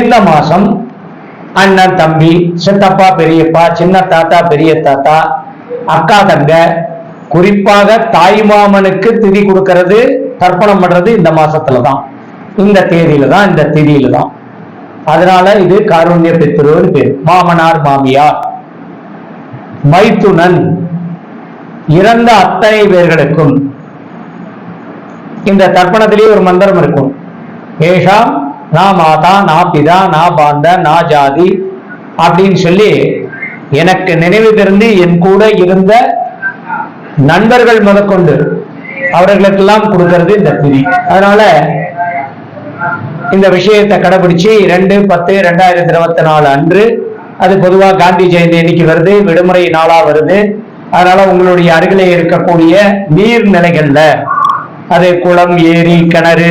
இந்த மாசம் அண்ணன் தம்பி சித்தப்பா பெரியப்பா சின்ன தாத்தா பெரிய தாத்தா அக்கா தங்க குறிப்பாக தாய் மாமனுக்கு திதி கொடுக்கறது தர்ப்பணம் பண்றது இந்த மாசத்துல தான் இந்த தேதியில தான் இந்த திதியில தான் அதனால இது காருண்ய பித்ருன்னு பேர். மாமனார் மாமியார். மைத்துனன். இறந்த அத்தனை பேர்களுக்கும் இந்த தர்ப்பணத்திலேயே ஒரு மந்திரம் இருக்கும். ஏஷாம் நா மாதா நான் பிதா நான் பாந்த நா ஜாதி அப்படின்னு சொல்லி எனக்கு நினைவு தெரிந்து என் கூட இருந்த நண்பர்கள் முதற்கொண்டு அவர்களுக்கெல்லாம் கொடுக்கறது இந்த திதி அதனால இந்த விஷயத்தை கடைபிடிச்சு ரெண்டு பத்து ரெண்டாயிரத்தி இருபத்தி நாலு அன்று அது பொதுவாக காந்தி ஜெயந்தி இன்னைக்கு வருது விடுமுறை நாளா வருது. அதனால உங்களுடைய அருகிலே இருக்கக்கூடிய நீர்நிலைகள்ல அது குளம் ஏரி கிணறு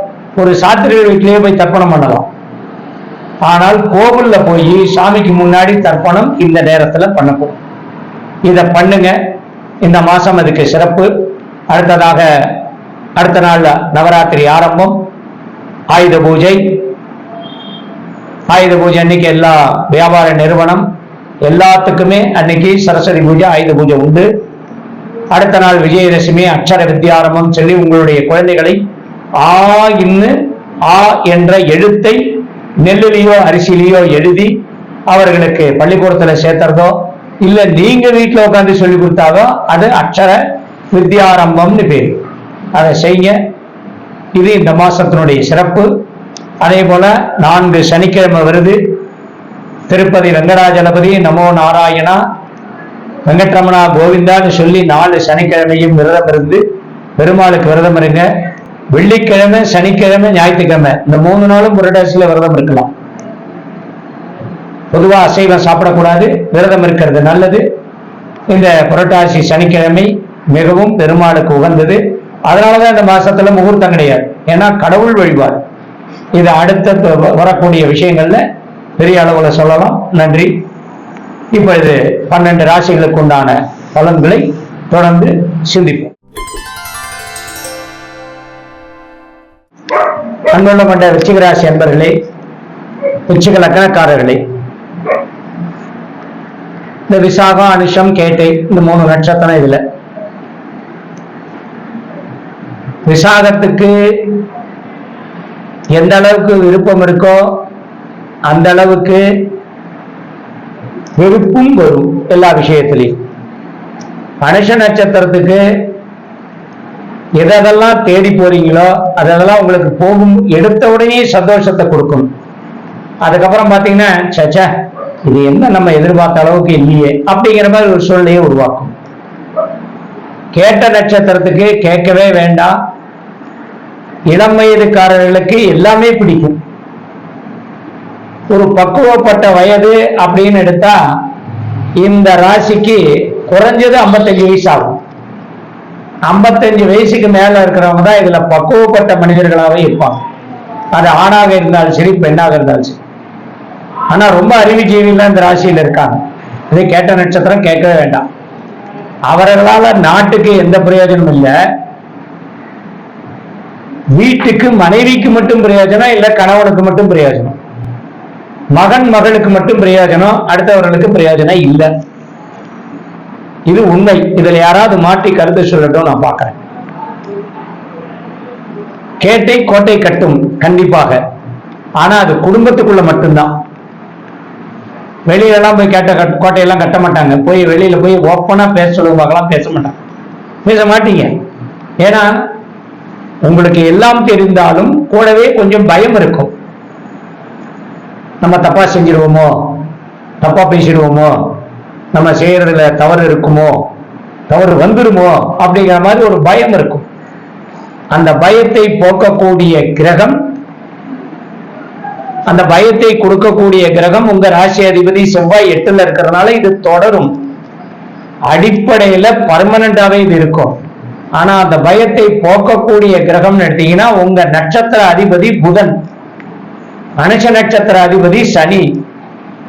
ஒரு சாத்திரிகள் வீட்டிலேயே போய் தர்ப்பணம் பண்ணலாம். ஆனால் கோவில்ல போய் சாமிக்கு முன்னாடி தர்ப்பணம் இந்த நேரத்துல பண்ணக்கூடும் இதை பண்ணுங்க. இந்த மாசம் அதுக்கு சிறப்பு. அடுத்ததாக அடுத்த நாள் நவராத்திரி ஆரம்பம். ஆயுத பூஜை. ஆயுத பூஜை அன்னைக்கு எல்லா வியாபார நிறுவனம் எல்லாத்துக்குமே அன்னைக்கு சரஸ்வதி பூஜை ஆயுத பூஜை உண்டு. அடுத்த நாள் விஜயதசமி அக்ஷர வித்தியாரம்பம் சொல்லி உங்களுடைய குழந்தைகளை ஆ இன்னு ஆ என்ற எழுத்தை நெல்லுலேயோ அரிசியிலேயோ எழுதி அவர்களுக்கு பள்ளிக்கூடத்துல சேர்த்துறதோ இல்ல நீங்க வீட்டுல உட்காந்து சொல்லி கொடுத்தாதோ அது அக்ஷர வித்யாரம்பம்னு பேர். அதை செய்ய இது இந்த மாசத்தினுடைய சிறப்பு. அதே போல நான்கு சனிக்கிழமை வருது. திருப்பதி வெங்கடாஜலபதி நமோ நாராயணா வெங்கட்ரமணா கோவிந்தான்னு சொல்லி நாலு சனிக்கிழமையும் விரதம் இருந்து பெருமாளுக்கு விரதம் இருங்க. வெள்ளிக்கிழமை சனிக்கிழமை ஞாயிற்றுக்கிழமை. இந்த மூணு நாளும் புரட்டாசியில விரதம் இருக்கலாம். பொதுவா அசைவம் சாப்பிடக்கூடாது விரதம் இருக்கிறது நல்லது. இந்த புரட்டாசி சனிக்கிழமை மிகவும் பெருமாளுக்கு உகந்தது. அதனாலதான் இந்த மாசத்துல முகூர்த்தம் கிடையாது. ஏன்னா கடவுள் வழிபாடு. இது அடுத்த வ- வரக்கூடிய விஷயங்கள்ல பெரிய அளவுல சொல்லலாம். நன்றி. இப்பொழுது பன்னெண்டு ராசிகளுக்கு உண்டான பலன்களை தொடர்ந்து சிந்திப்போம். அன்புள்ள கொண்ட விச்சிகராசி அன்பர்களே விச்சிக லக்கணக்காரர்களே இந்த விசாகம் அனுஷம் கேட்டை இந்த மூணு நட்சத்திரம் இதுல. விசாகத்துக்கு எந்த அளவுக்கு விருப்பம் இருக்கோ அந்த அளவுக்கு வெறுப்பும் வரும் எல்லா விஷயத்திலையும். அனுஷ நட்சத்திரத்துக்கு எதெல்லாம் தேடி போறீங்களோ அதெல்லாம் உங்களுக்கு போகும் எடுத்த உடனே சந்தோஷத்தை கொடுக்கும். அதுக்கப்புறம் பாத்தீங்கன்னா சச்சா இது என்ன நம்ம எதிர்பார்த்த அளவுக்கு இல்லையே அப்படிங்கிற மாதிரி ஒரு சூழ்நிலையை உருவாக்கும். கேட்ட நட்சத்திரத்துக்கு கேட்கவே வேண்டாம். இளம் வயதுக்காரர்களுக்கு எல்லாமே பிடிக்கும். ஒரு பக்குவப்பட்ட வயது அப்படின்னு எடுத்தா இந்த ராசிக்கு குறைஞ்சது 55 வயசு ஆகும். 55 வயசுக்கு மேல இருக்கிறவங்க தான் இதுல பக்குவப்பட்ட மனிதர்களாகவே இருப்பாங்க. அது ஆணாக இருந்தாலும் சரி பெண்ணாக இருந்தாலும் சரி. ஆனா ரொம்ப அறிவுஜீவிலாம் இந்த ராசியில இருக்காங்க. இதை கேட்ட நட்சத்திரம் கேட்கவே வேண்டாம். அவர்களால நாட்டுக்கு எந்த பிரயோஜனமும் இல்லை. வீட்டுக்கு மனைவிக்கு மட்டும் பிரயோஜனம் இல்ல கணவனுக்கு மட்டும் பிரயோஜனம். மகன் மகளுக்கு மட்டும் பிரயோஜனம் அடுத்தவர்களுக்கு பிரயோஜனம் இல்லை. இது உண்மை. இதுல யாராவது மாற்றி கருத்து சொல்லட்டும் நான் பார்க்கிறேன். கேட்டை கோட்டை கட்டும் கண்டிப்பாக. ஆனா அது குடும்பத்துக்குள்ள மட்டும்தான். வெளியில எல்லாம் போய் கேட்ட கட்- கோட்டையெல்லாம் கட்ட மாட்டாங்க. போய் வெளியில போய் ஓப்பனா பேச சொல்லுவாங்கலாம் பேச மாட்டாங்க. பேச மாட்டீங்க. ஏன்னா உங்களுக்கு எல்லாம் தெரிந்தாலும் கூடவே கொஞ்சம் பயம் இருக்கும். நம்ம தப்பா செஞ்சிருவோமோ? தப்பா பேசிடுவோமோ? நம்ம செய்யறதுல தவறு இருக்குமோ? தவறு வந்துருமோ? அப்படிங்கிற மாதிரி ஒரு பயம் இருக்கும். அந்த பயத்தை போக்கக்கூடிய கிரகம் அந்த பயத்தை கொடுக்கக்கூடிய கிரகம் உங்க ராசி அதிபதி செவ்வாய் எட்டுல இருக்கிறதுனால இது தொடரும். அடிப்படையில பர்மனண்டாவே இது இருக்கும். ஆனா அந்த பயத்தை போக்கக்கூடிய கிரகம்னு எடுத்தீங்கன்னா உங்க நட்சத்திர அதிபதி புதன். மனுஷ நட்சத்திர அதிபதி சனி.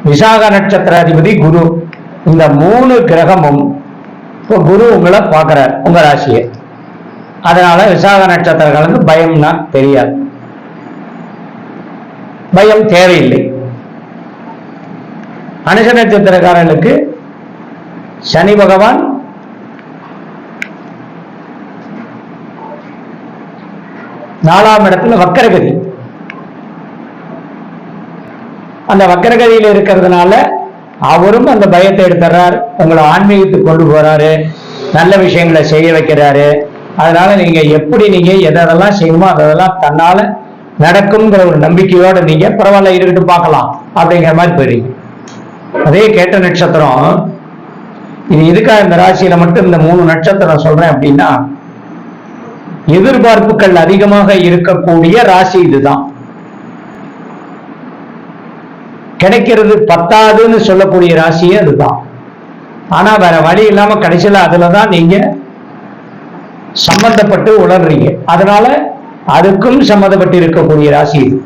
விசாக நட்சத்திர அதிபதி குரு. இந்த மூணு கிரகமும் இப்போ குரு உங்களை பார்க்கிறார் உங்க ராசியை. அதனால விசாக நட்சத்திரங்களுக்கு பயம்னா தெரியாது. பயம் தேவையில்லை. அனுஷ நட்சத்திரக்காரர்களுக்கு சனி பகவான் நாலாம் இடத்துல வக்கரகதி. அந்த வக்கரகதியில் இருக்கிறதுனால அவரும் அந்த பயத்தை எடுத்துறார் உங்களை ஆன்மீகத்துக்கு கொண்டு போறாரு நல்ல விஷயங்களை செய்ய வைக்கிறாரு. அதனால நீங்க எப்படி நீங்க எதெல்லாம் செய்யணுமோ அதெல்லாம் தன்னால நடக்குங்கிற ஒரு நம்பிக்கையோட நீங்க பரவாயில்ல இருக்கட்டும் பார்க்கலாம் அப்படிங்கிற மாதிரி போயிருங்க அதே கேட்ட நட்சத்திரம் இது எதுக்காக இந்த ராசியில மட்டும் இந்த மூணு நட்சத்திரம் சொல்றேன் அப்படின்னா எதிர்பார்ப்புகள் அதிகமாக இருக்கக்கூடிய ராசி இதுதான். கிடைக்கிறது பத்தாதுன்னு சொல்லக்கூடிய ராசியே அதுதான். ஆனா வேற வழி இல்லாம கடைசியில அதுலதான் நீங்க சம்பந்தப்பட்டு உணர்றீங்க. அதனால அதுக்கும் சம்மந்தப்பட்டு இருக்கக்கூடிய ராசி இது.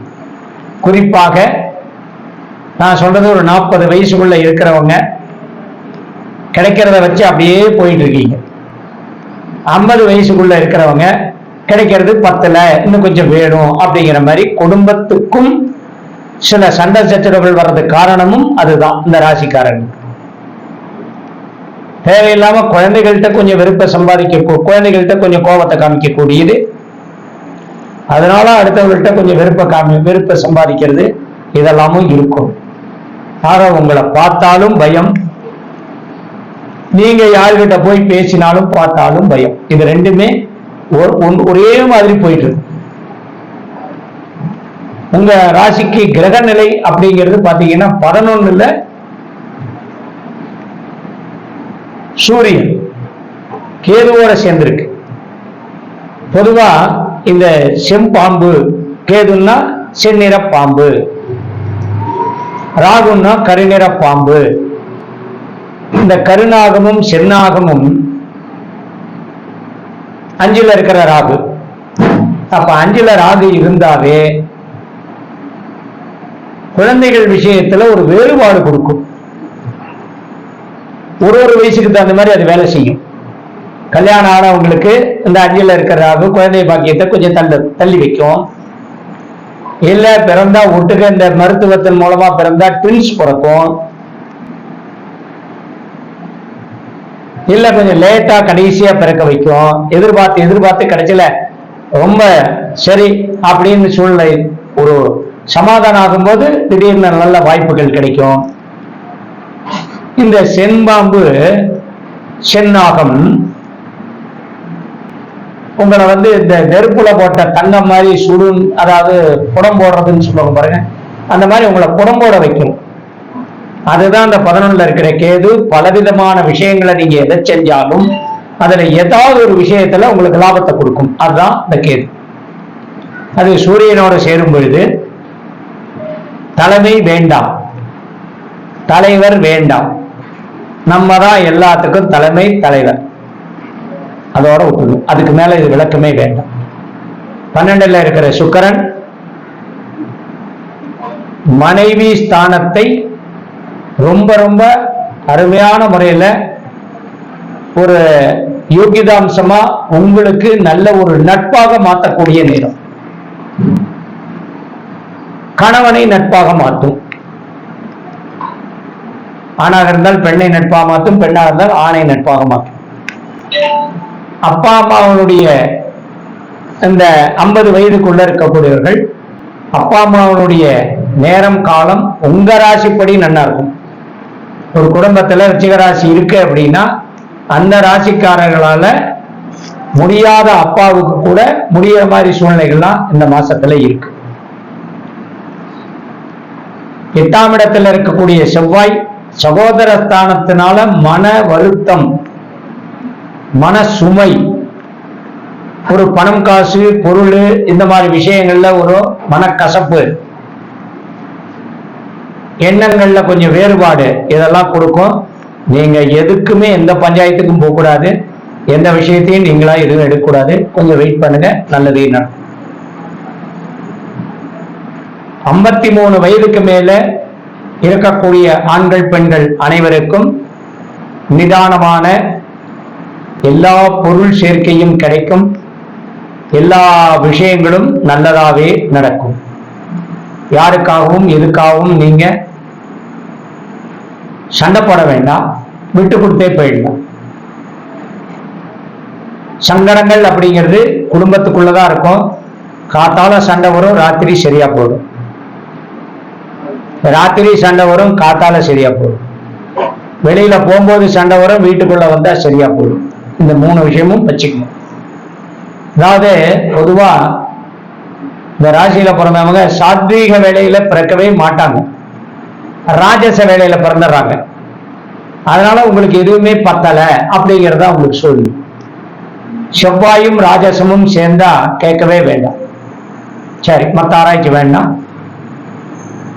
குறிப்பாக நான் சொல்றது ஒரு நாற்பது வயசுக்குள்ள இருக்கிறவங்க கிடைக்கிறத வச்சு அப்படியே போயிட்டு இருக்கீங்க ஐம்பது வயசுக்குள்ள இருக்கிறவங்க கிடைக்கிறது பத்துல இன்னும் கொஞ்சம் வேணும் அப்படிங்கிற மாதிரி குடும்பத்துக்கும் சில சண்டை சச்சரவுகள் வர்றதுக்கு காரணமும் அதுதான் இந்த ராசிக்காரங்க தேவையில்லாம குழந்தைகள்கிட்ட கொஞ்சம் வெறுப்பை சம்பாதிக்க குழந்தைகள்கிட்ட கொஞ்சம் கோபத்தை காமிக்கக்கூடியது. அதனால அடுத்தவங்கள்ட்ட கொஞ்சம் வெறுப்பை காமி வெறுப்பை சம்பாதிக்கிறது இதெல்லாமும் இருக்கும். ஆக உங்களை பார்த்தாலும் பயம். நீங்க யார்கிட்ட போய் பேசினாலும் பார்த்தாலும் பயம். இது ரெண்டுமே ஒரே மாதிரி போயிட்டு இருக்கு. உங்க ராசிக்கு கிரக நிலை அப்படிங்கிறது பாத்தீங்கன்னா பதினொன்னுல சூரியன் கேதுவோட சேர்ந்திருக்கு. பொதுவா இந்த செம்பாம்பு கேதுன்னா செந்நிற பாம்பு ராகுன்னா கருநிற பாம்பு இந்த கருநாகமும் சென்னாகமும் அஞ்சுல இருக்கிற ராகு. அப்ப அஞ்சுல ராகு இருந்தாவே குழந்தைகள் விஷயத்துல ஒரு வேறுபாடு கொடுக்கும். ஒரு ஒரு வயசுக்கு தகுந்த மாதிரி அது வேலை செய்யும். கல்யாணம் ஆனவங்களுக்கு இந்த அடியில் இருக்கிறதாக குழந்தை பாக்கியத்தை கொஞ்சம் தள்ள தள்ளி வைக்கும். இல்ல பிறந்தா ஒட்டுக்க இந்த மருத்துவத்தின் மூலமா பிறந்தா ட்வின்ஸ் பிறக்கும். இல்ல கொஞ்சம் லேட்டா கடைசியா பிறக்க வைக்கும். எதிர்பார்த்து எதிர்பார்த்து கிடைச்சல ரொம்ப சரி அப்படின்னு சூழ்நிலை ஒரு சமாதானம் ஆகும்போது திடீர்னு நல்ல வாய்ப்புகள் கிடைக்கும். இந்த செம்பாம்பு சென்னாகம் உங்களை வந்து இந்த நெருப்புல போட்ட தங்கம் மாதிரி சுடும் அதாவது புடம் போடுறதுன்னு சொல்லுவாங்க பாருங்க அந்த மாதிரி உங்களை புடம் போட வைக்கும். அதுதான் அந்த பதினொன்னுல இருக்கிற கேது. பலவிதமான விஷயங்களை நீங்க எதை செஞ்சாலும் அதுல ஏதாவது ஒரு விஷயத்துல உங்களுக்கு லாபத்தை கொடுக்கும். அதுதான் இந்த கேது. அது சூரியனோட சேரும் பொழுது தலைமை வேண்டாம். தலைவர் வேண்டாம். நம்ம தான் எல்லாத்துக்கும் தலைமை தலைவர். அதோட விட்டுடும் அதுக்கு மேல இது விளக்கமே வேண்டாம். பன்னெண்டுல இருக்கிற சுக்கரன் மனைவி ஸ்தானத்தை ரொம்ப ரொம்ப அருமையான முறையில ஒரு யோகிதாம்சமா உங்களுக்கு நல்ல ஒரு நட்பாக மாற்றக்கூடிய நேரம். கணவனை நட்பாக மாற்றும். ஆணாக இருந்தால் பெண்ணை நட்பாக மாற்றும் பெண்ணாக இருந்தால் ஆணை நட்பாக மாற்றும். அப்பா அம்மாவனுடைய இந்த ஐம்பது வயதுக்குள்ள இருக்கக்கூடியவர்கள் அப்பா அம்மாவனுடைய நேரம் காலம் உங்க ராசிப்படி நல்லா இருக்கும். ஒரு குடும்பத்துல ரிச்சிகராசி இருக்கு அப்படின்னா அந்த ராசிக்காரர்களால முடியாத அப்பாவுக்கு கூட முடியற மாதிரி சூழ்நிலைகள்லாம் இந்த மாசத்துல இருக்கு. எட்டாம் இடத்துல இருக்கக்கூடிய செவ்வாய் சகோதர ஸ்தானத்தினால மன வருத்தம் மன சுமை ஒரு பணம் காசு பொருள் இந்த மாதிரி விஷயங்கள்ல ஒரு மனக்கசப்பு. எண்ணங்கள்ல கொஞ்சம் வேறுபாடு இதெல்லாம் கொடுக்கும். நீங்க எதுக்குமே எந்த பஞ்சாயத்துக்கும் போகக்கூடாது. எந்த விஷயத்தையும் நீங்களா எதுவும் எடுக்கக்கூடாது. கொஞ்சம் வெயிட் பண்ணுங்க. நல்லதே நடக்கும். ஐம்பத்தி மூணு வயதுக்கு மேல இருக்கக்கூடிய ஆண்கள் பெண்கள் அனைவருக்கும் நிதானமான எல்லா பொருள் சேர்க்கையும் கிடைக்கும். எல்லா விஷயங்களும் நல்லதாவே நடக்கும். யாருக்காகவும் எதுக்காகவும் நீங்க சண்டை போட வேண்டாம். விட்டு கொடுத்தே போயிடலாம். சங்கடங்கள் அப்படிங்கிறது குடும்பத்துக்குள்ளதான் இருக்கும். காத்தால சண்டை வரும் ராத்திரி சரியா போடும் ராத்திரி சண்டை வரும் காத்தால சரியா போடும் வெளியில போகும்போது சண்டை வரும் வீட்டுக்குள்ள வந்தா சரியா போடும் இந்த மூணு விஷயமும் வச்சுக்கணும். அதாவது பொதுவா இந்த ராசியில பிறந்தவங்க சாத்வீக வேலையில பிறக்கவே மாட்டாங்க. ராஜச வேலையில பிறந்துடுறாங்க. அதனால உங்களுக்கு எதுவுமே பத்தல அப்படிங்கிறதா உங்களுக்கு சொல்லு செவ்வாயும் ராஜசமும் சேர்ந்தா கேட்கவே வேண்டாம். சரி மற்ற ஆராய்ச்சி வேண்டாம்.